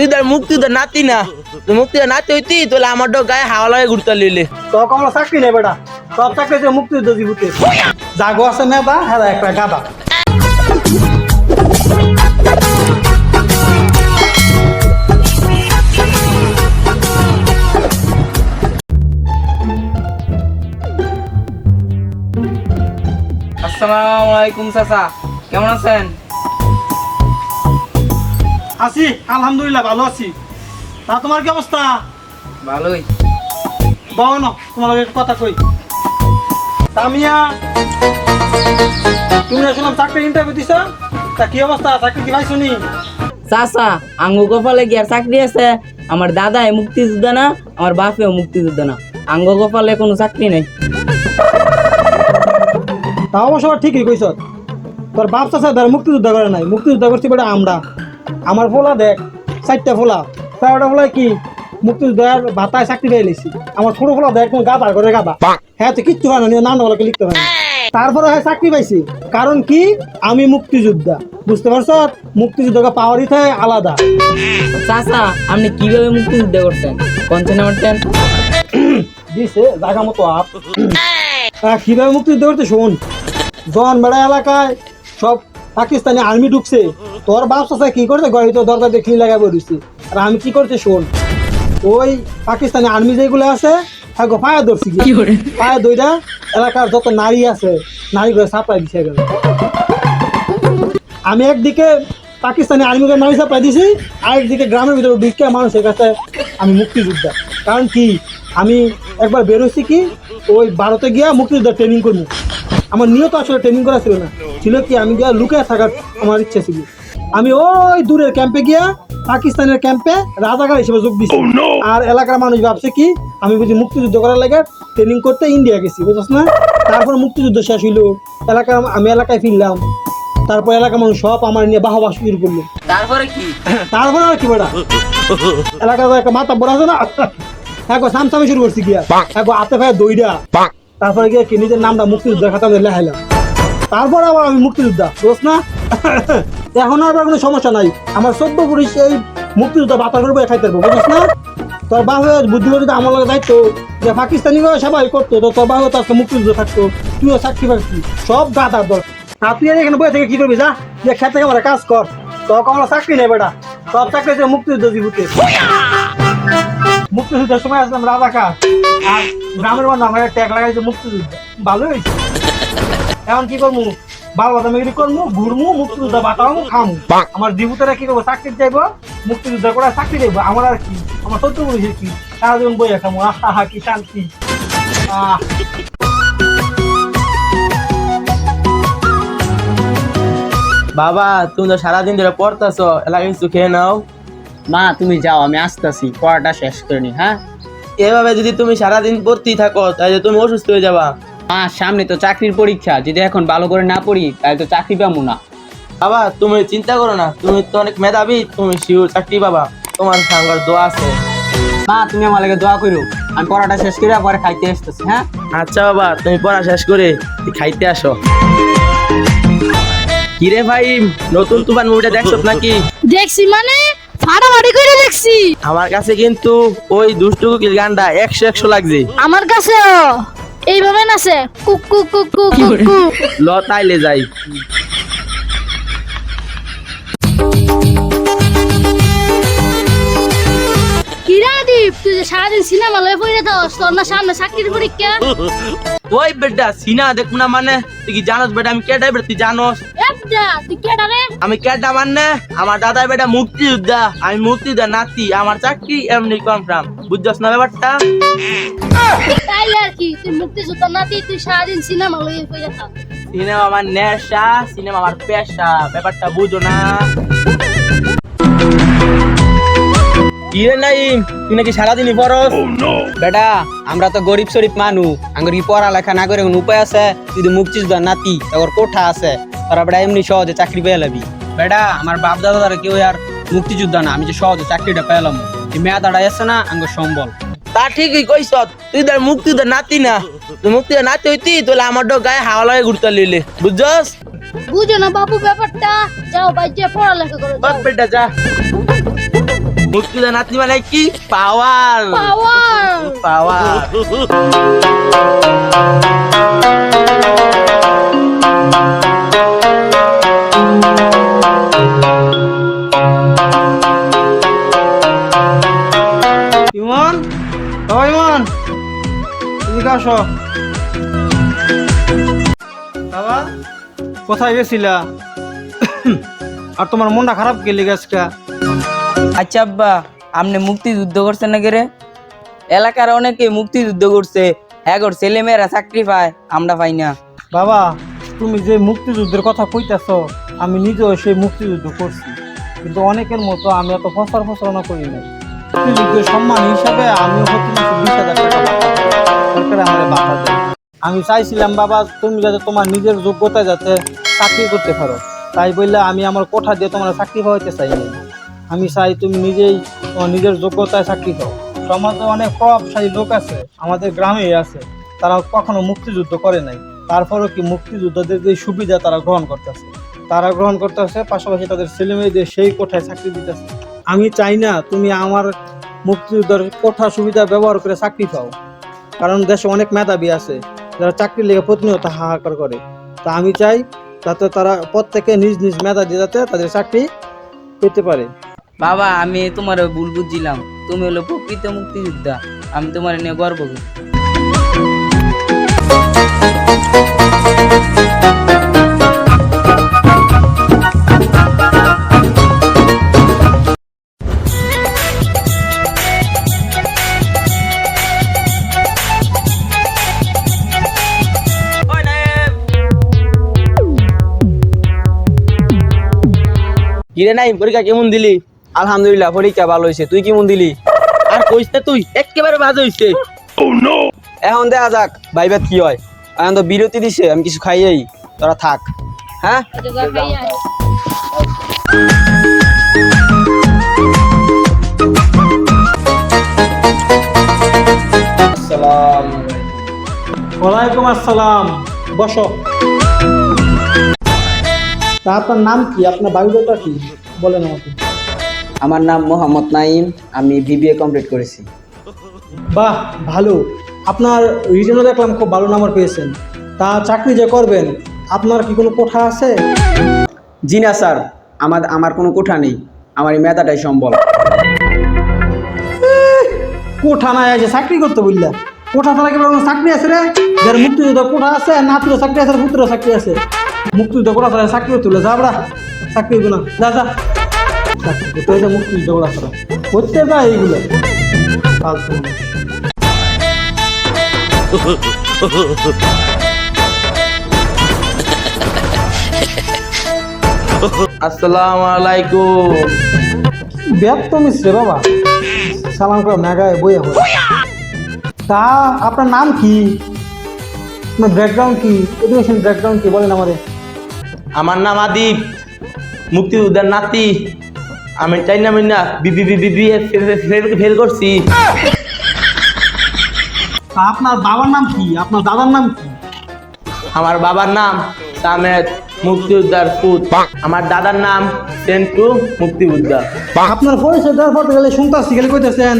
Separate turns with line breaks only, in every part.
তুই ধর মুক্তি তো নাতি না। তুই মুক্তি নাতি হইতি তাহলে আমার ডো গায়ে হাওয়া লাগে ঘুরতে লিলে
তো কমলা চাকরি নেই বেটা। সব চাকরি যে মুক্তিযুদ্ধ জীবতে। জাগো আছে নেতা হ্যাঁ একটা গাদা
আসসালামু আলাইকুম চাচা। কেমন আছেন?
আছি আলহামদুলিল্লাহ ভালো আছি। তা তোমার কি অবস্থা?
ভালোই।
বাবা না তোমার কথা কই। তামিয়া তুমি শুনলাম চাকরি ইন্টারভিউ দিছ? তা কি অবস্থা? চাকরি কি পাইছো নি?
চাচা আঙ্গু কপালে আর চাকরি আছে? আমার দাদা মুক্তিযোদ্ধা না আমার বাপেও মুক্তিযোদ্ধা না আঙ্গ কপালে কোনো চাকরি নেই।
তা অবশ্য ঠিকই কইছ। তোর বাপ চাষা ধর মুক্তিযুদ্ধ করে নাই। মুক্তিযুদ্ধ করছি বেটা আমরা। আমার ফোলা দেখ চারটা ফোলা। চারটা ফোলা কি? মুক্তিযুদ্ধের ভাতায় চাকরি পেয়ে লিছি আমার ছোট ফোলা দেখ কোন গাদা করে গাদা হ্যাঁ তো কিচ্ছু হয় না নাম বলাকে লিখতে হয় না। তারপরে হ্যাঁ চাকরি পাইছি। কারণ কি? আমি মুক্তিযোদ্ধা। বুঝতে পারছ? মুক্তিযুদ্ধকে পাওয়ারই থাকে আলাদা।
চাচা আপনি কীভাবে মুক্তিযুদ্ধ করছেন? কনসেন আমারতেন
দিছে জায়গা মতো আপ। কীভাবে মুক্তিযুদ্ধ করতে শোন? জন বেড়া এলাকায় সব পাকিস্তানি আর্মি ঢুকছে। তোর বাপ চাষা কি করছে? গড়ি তো দরজা দেখলি লাগাই বলিছি আর আমি কি করতে শোন ওই পাকিস্তানি আর্মি যেগুলো আছে হ্যাঁ গো পায়ে ধরছি। পায়ে দইটা এলাকার যত নারী আছে নারী করে সাপ্লাই দিছে গেল আমি একদিকে পাকিস্তানি আর্মিকে নারী সাপ্লাই দিছি আরেকদিকে গ্রামের ভিতরে ঢুকে মানুষের কাছে আমি মুক্তিযোদ্ধা। কারণ কি? আমি একবার বেরোচ্ছি কি? ওই ভারতে গিয়া মুক্তিযোদ্ধা ট্রেনিং করব। আমার নিয়ত আসলে ট্রেনিং করা ছিল না। ছিল কি আমি গিয়া লুকিয়ে থাকার আমার ইচ্ছা ছিল। আমি ওই দূরের ক্যাম্পে গিয়া পাকিস্তানের ক্যাম্পে রাজাকার হিসেবে যোগ দিছি। আর এলাকার মানুষ ভাবছে কি আমি বুঝি মুক্তিযুদ্ধ করার লাগে ট্রেনিং করতে ইন্ডিয়া গেছি বুঝছ না? তারপর মুক্তিযুদ্ধ শেষ হইল। এলাকার আমি এলাকায় ফিরলাম। তারপর এলাকার মানুষ সব আমার নিয়ে বাহবাস শুরু করল।
তারপরে কি?
তারপরে আর কি বেটা? এলাকার একটা মাথা বড় আছে না? একবার সামসামি শুরু করছি গিয়া। একবার হাতে ফায় দইটা তারপরে গিয়ে কি নিজের নামটা মুক্তিযোদ্ধার খাতা লেখাইলাম তারপর আবার আমি মুক্তিযোদ্ধা বুঝছ না? এখন আর কোনো সমস্যা নাই। আমার চোদ্দ পুলিশ এই মুক্তিযোদ্ধা বাতা করব খাইতে পারব বুঝছ না? তোর বাবা বুদ্ধি যদি আমার লগে দায়িত্ব যে পাকিস্তানি সবাই করতো, তো তোর বাবা তো আজকে মুক্তিযুদ্ধ থাকতো, তুইও চাকরি পাচ্ছি সব গাদার দর আর তুই এখানে বসে থেকে কি করবি যা? যে খেতে আমার কাজ কর। তোর কমলা চাকরি নেই বেটা। সব চাকরি মুক্তিযুদ্ধ জীবতে। মুক্তিযুদ্ধের সময় আসলাম রাজাকার। আর গ্রামের মানুষ আমার ট্যাগ লাগাইছে মুক্তিযুদ্ধ। ভালো হয়েছে। এখন কি করব বাল বাদাম এগুলি করব ঘুরমু মুক্তিযুদ্ধ বাতাবো খামু। আমার জীবুতেরা কি করব? চাকরি যাইবো মুক্তিযুদ্ধ করে চাকরি যাইবো আমার আর কি? আমার সত্য বলেছে কি? সারা জীবন বই খামু। আহা হা কি শান্তি। আহ।
বাবা তুমি তো সারাদিন ধরে পড়তাছো এলাকা কিছু খেয়ে নাও।
মা তুমি যাও আমি আসতেছি পড়াটা শেষ করে নি হ্যাঁ?
এভাবে যদি তুমি সারাদিন পড়তেই থাকো তাহলে তুমি অসুস্থ হয়ে যাবা।
মা সামনে তো চাকরির পরীক্ষা। যদি এখন ভালো করে না পড়ি তাহলে তো চাকরি পাবো না।
বাবা তুমি চিন্তা করো না। তুমি তো অনেক মেধাবী তুমি শিওর চাকরি পাবা। তোমার সাঙ্গার দোয়া আছে।
মা তুমি আমার লাগে দোয়া করো। আমি পড়াটা শেষ করে পরে খাইতে আসতেছি হ্যাঁ?
আচ্ছা বাবা তুমি পড়া শেষ করে খাইতে আসো। কিরে ভাই নতুন তুফান মুভিটা দেখছ নাকি?
দেখছি মানে? ফাটাফাটি করে দেখছি।
আমার কাছে কিন্তু ওই দুষ্টু কুকির গানটা একশো একশো লাগছে।
আমার কাছে এইভাবে নাচে। কুক কুক কুক কুক কুক কুক।
ল তাইলে যাই।
তুই যে সারাদিন সিনেমা লয়ে পড়ে থাকস তোর না সামনে চাকরির পরীক্ষা?
ওই বেটা সিনা দেখব না মানে? তুই কি জানোস বেটা আমি কেডা বেটা তুই জানোস?
একটা তুই কেডা রে
আমি কেডা মানে? আমার দাদা বেটা মুক্তিযোদ্ধা আমি মুক্তিযোদ্ধা নাতি আমার চাকরি এমনি কনফার্ম বুঝছস না ব্যাপারটা?
তাইলে আর কি তুই মুক্তিযুদ্ধ নাতি তুই সারাদিন সিনেমা পড়ে থাক।
সিনেমা আমার নেশা সিনেমা আমার পেশা ব্যাপারটা বুঝো না। কি রে নাই তুই নাকি সারাদিনই পড়স?
বেটা আমরা তো গরিব শরীফ মানু আঙ্গুর কি পড়ালেখা না করে কোনো উপায় আছে? যদি মুক্তিযোদ্ধা নাতি তোর কোঠা আছে। তোরা বেটা এমনি সহজে চাকরি পেয়ে লাবি বেটা আমার বাপ দাদারা কেউ আর মুক্তিযোদ্ধা না আমি যে সহজে চাকরিটা পেলাম এই মেয়াদাটা আছে না আঙ্গুর সম্বল।
তা ঠিকই কইস তুই তার মুক্তিযোদ্ধা নাতি না। তুই মুক্তিযোদ্ধা নাতি হইতি তাহলে আমার ডো গায়ে হাওয়া লাগে ঘুরতে লিলে বুঝছস?
বুঝো না বাবু ব্যাপারটা। যাও বাইরে পড়ালেখা করো যাও।
বেটা যা। মুক্তিযোদ্ধা নাতি মানে কি? পাওয়ার।
পাওয়ার।
পাওয়ার।
ইমন আসো। বাবা কোথায় গেছিলা? আর তোমার মনটা খারাপ গেলি গাছটা
আচ্ছা আব্বা আপনি মুক্তিযুদ্ধ করছেন না রে? এলাকার অনেকে মুক্তিযুদ্ধ করছে। হ্যাঁ গর ছেলে মেয়েরা চাকরি পায় আমরা পাই না।
বাবা তুমি যে মুক্তিযুদ্ধের কথা কইতেছ আমি নিজেও সেই মুক্তিযুদ্ধ করছি। কিন্তু অনেকের মতো আমি এত ফসর ফসরনা করি নাই। মুক্তিযুদ্ধের সম্মান হিসাবে আমিও হয়তো কিছু বিশ হাজার টাকা আমার বাতা দেয়। আমি চাইছিলাম, বাবা, তুমি যাতে তোমার নিজের যোগ্যতা যাতে চাকরি করতে পারো। তাই বললে, আমি আমার কোঠা দিয়ে তোমার চাকরি পাওয়াইতে চাই আমি চাই তুমি নিজেই তোমার নিজের যোগ্যতায় চাকরি পাও। সমাজে অনেক প্রভাবশালী লোক আছে, আমাদের গ্রামেই আছে। তারা কখনো মুক্তিযুদ্ধ করে নাই। তারপরও কি মুক্তিযোদ্ধাদের যে সুবিধা তারা গ্রহণ করতেছে। তারা গ্রহণ করতেছে, পাশাপাশি তাদের ছেলে মেয়েদের সেই কোঠায় চাকরি দিতেছে। আমি চাই না তুমি আমার মুক্তিযোদ্ধার কোঠা সুবিধা ব্যবহার করে চাকরি পাও। কারণ দেশে অনেক মেধাবী আছে, যারা চাকরি লেগে প্রতিনিয়ত হাহাকার করে। তা আমি চাই তাতে তারা প্রত্যেকে নিজ নিজ মেধা দিয়ে যাতে তাদের চাকরি পেতে পারে।
বাবা, আমি তোমার ভুল বুঝছিলাম তুমি হলো প্রকৃত মুক্তিযোদ্ধা। আমি তোমার নিয়ে গর্ব করি।
কিরে নাই পরীক্ষা কেমন দিলি?
আলহামদুলিল্লাহ পরীক্ষা ভালো হয়েছে তুই কেমন দিলি?
আর কইস না তুই একেবারে বাজ হইছে।
এখন দেখা যাক ভাইবাত কি হয়। এখন তো বিরতি দিছে আমি কিছু খাইয়েই তোরা থাক। হ্যাঁ?
ওয়ালাইকুম আসসালাম। বসো। তা আপনার নাম কি? আপনার বায়ুদটা কি? বলেন আমাকে।
আমার নাম মোহাম্মদ নাইম আমি বিবিএ কমপ্লিট করেছি।
বাহ ভালো। আপনার রিটেনও দেখলাম খুব ভালো নাম্বার পেয়েছেন। তা চাকরি যে করবেন আপনার কি কোনো কোঠা আছে?
জি না স্যার। আমার আমার কোনো কোঠা নেই। আমার এই মেধাটাই সম্বল।
কোঠা নাই আছে চাকরি করতে বললা। কোঠা ছাড়া কি চাকরি আছে রে? যার মুক্তিযুদ্ধ কোঠা আছে নাতিরও চাকরি আছে পুত্র চাকরি আছে। মুক্তিযুদ্ধ কোঠা ছাড়া চাকরি বললে যা বড়া চাকরি না। যা যা। চাকরি করতে হয়েছে মুক্তিযুদ্ধ কোঠা ছাড়া। করতে এইগুলো।
আসসালামু আলাইকুম।
ব্যস্ত মিশ্রে বাবা। সালাম করে নাগায় হল তা আপনার নাম কি? আপনার ব্যাকগ্রাউন্ড কি? এডুকেশন ব্যাকগ্রাউন্ড কি বলেন আমাদের
আমার নাম আদিব মুক্তিযোদ্ধার নাতি আমি চাই না মিনা বিবি বিবি বিএ ফেল করছি
তা আপনার বাবার নাম কি আপনার দাদার নাম কি
আমার বাবার নাম সামেদ মুক্তিযোদ্ধার পুত আমার দাদার নাম সেন্টু মুক্তিযোদ্ধা
আপনার পরিচয় দেওয়ার পর গেলে শুনতেছি গেলে কইতেছেন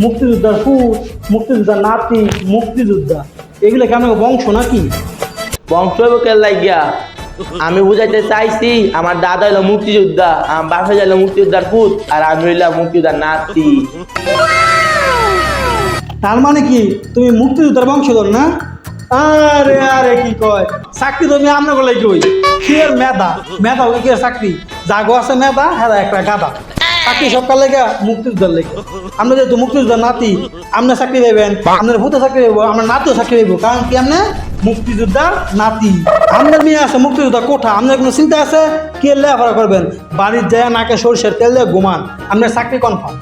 মুক্তিযোদ্ধার ফুট মুক্তিযোদ্ধার নাতি মুক্তিযোদ্ধা এগুলো কেমন বংশ নাকি
বংশবকের লাগিয়া আমি বুঝাইতে চাইছি, আমার দাদা হলো মুক্তিযোদ্ধা, আমার বাসা হলো মুক্তিযোদ্ধার পুত, আর আমি হইলাম মুক্তিযোদ্ধার নাতি।
তার মানে কি? তুমি মুক্তিযোদ্ধার বংশধর না? আরে আরে, কি কয়? চাকরি তুমি আমরা বলে কি ওই মেধা? মেধা হলে কি চাকরি? জাগো আছে মেধা হ্যাঁ একটা গাদা চাকরি সবকার লেগে, মুক্তিযোদ্ধার লেগে। আমরা যেহেতু মুক্তিযোদ্ধার নাতি আমরা চাকরি পাইবেন, আপনার ভূতে চাকরি পাইব আমরা নাতিও চাকরি পাইব, কারণ কি আপনি মুক্তিযোদ্ধার নাতি। আপনার মেয়ে আছে মুক্তিযোদ্ধা কোঠা। আপনার কোনো চিন্তা আছে? কে লেখাপড়া করবেন? বাড়ির যায় নাকে সরষের তেল দিয়ে ঘুমান। আপনার চাকরি কনফার্ম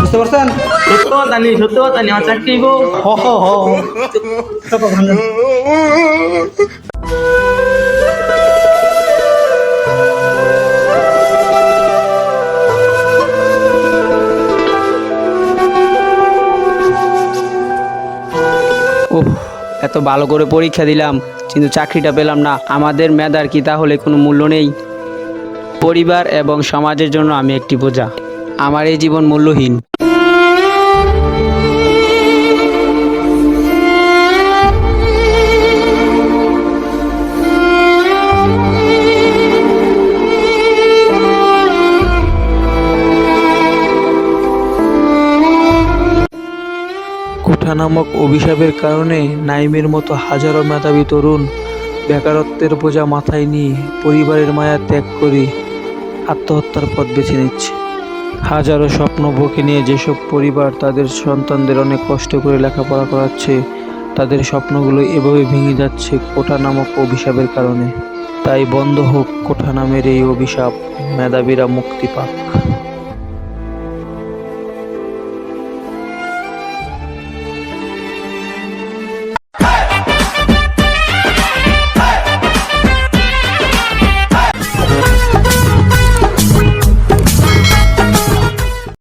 বুঝতে পারছেন?
সত্য কথা নেই সত্য কথা নেই আমার চাকরি গো
হ হ হ।
এত ভালো করে পরীক্ষা দিলাম, কিন্তু চাকরিটা পেলাম না। আমাদের মেধার কি তাহলে কোনো মূল্য নেই? পরিবার এবং সমাজের জন্য আমি একটি বোঝা। আমার এই জীবন মূল্যহীন।
কোঠা নামক অভিশাপের কারণে নাইমের মতো হাজারো মেধাবী তরুণ বেকারত্বের বোঝা মাথায় নিয়ে পরিবারের মায়া ত্যাগ করে আত্মহত্যার পথ বেছে নিচ্ছে। হাজারো স্বপ্ন বুকে নিয়ে যেসব পরিবার তাদের সন্তানদের অনেক কষ্ট করে লেখাপড়া করাচ্ছে, তাদের স্বপ্নগুলো এভাবে ভেঙে যাচ্ছে কোঠা নামক অভিশাপের কারণে। তাই বন্ধ হোক কোঠা নামের এই অভিশাপ, মেধাবীরা মুক্তি পাক।